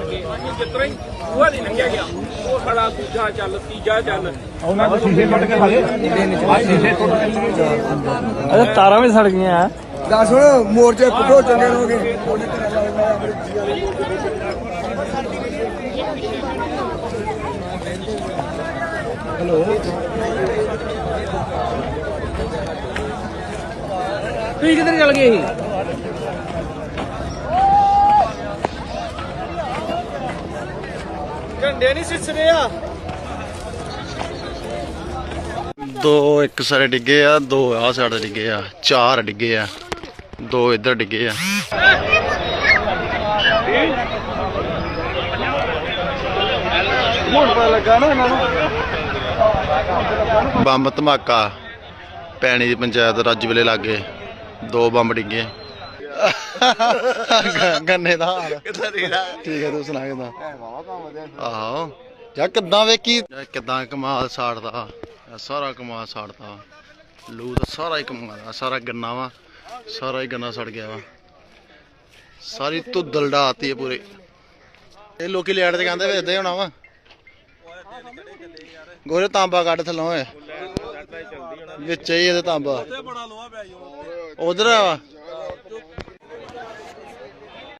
ਮਾਰ ਕੇ ਅਸੀਂ ਜਿਤਨਾ ਹੀ ਉਹ ਨਹੀਂ ਲੰਘਿਆ ਗਿਆ ਉਹ ਖੜਾ ਦੂਜਾ ਚੱਲ ਤੀਜਾ ਚੱਲ। ਉਹਨਾਂ ਦੇ ਸ਼ੀਸ਼ੇ ਟੁੱਟ ਕੇ ਹਾਲੇ ਆ ਸ਼ੀਸ਼ੇ ਟੁੱਟ ਕੇ ਅਰੇ ਤਾਰਾਂ ਵੀ ਸੜ ਗਈਆਂ ਆ। ਦੱਸ ਹੁਣ ਮੋਰਚੇ ਪੁੱਟੋ ਚੰਗੇ ਰਹੋਗੇ ਤੁਸੀਂ ਕਿੱਧਰ ਚਲ ਗਏ ਸੀ? ਝੰਡੇ ਨਹੀਂ ਸਿਸਰੇ ਆ। ਦੋ, ਇੱਕ ਸਾਰੇ ਡਿੱਗੇ ਆ, ਦੋ ਆਹ ਸਾਈਡ ਡਿੱਗੇ ਆ, ਚਾਰ ਡਿੱਗੇ ਆ, ਦੋ ਇੱਧਰ ਡਿੱਗੇ ਆ। ਹੁਣ ਪਤਾ ਲੱਗਾ ਨਾ ਇਹਨਾਂ ਨੂੰ ਬੰਬ ਧਮਾਕਾ, ਪੈਣੀ ਦੀ ਪੰਚਾਇਤ ਰੱਜਵੇਲੇ ਲਾਗੇ, ਦੋ ਬੰਬ ਡਿੱਗੇ। ਗੰਨੇ ਦਾ ਹਾਲ। ਠੀਕ ਹੈ ਤੂੰ ਸੁਣਾ ਕਿਦਾਂ? ਆਹੋ। ਯਾ ਕਿੱਦਾਂ ਵੇਖੀ? ਕਿੱਦਾਂ ਕਮਾਲ ਸਾੜਦਾ? ਸਾਰਾ ਕਮਾਲ ਸਾੜਦਾ? ਲੂ ਦਾ ਸਾਰਾ ਹੀ ਕਮਾਲ ਆ ਸਾਰਾ ਗੰਨਾ ਵਾ ਸਾਰਾ ਹੀ ਗੰਨਾ ਸੜ ਗਿਆ ਵਾ। ਸਾਰੀ ਧੁੱਦਲ ਢਾਤੀ ਹੈ ਪੂਰੇ। ਇਹ ਲੋਕੀ ਲੈਟ ਤੇ ਕਹਿੰਦੇ ਵੇਚਦੇ ਹੋਣਾ ਵਾ। ਗੋਰੇ ਤਾਂਬਾ ਕੱਢ ਥੱਲੋਂ ਓਏ। ਵਿੱਚ ਹੀ ਇਹਦੇ ਤਾਂਬਾ। ਉਧਰ ਆ ਵਾ।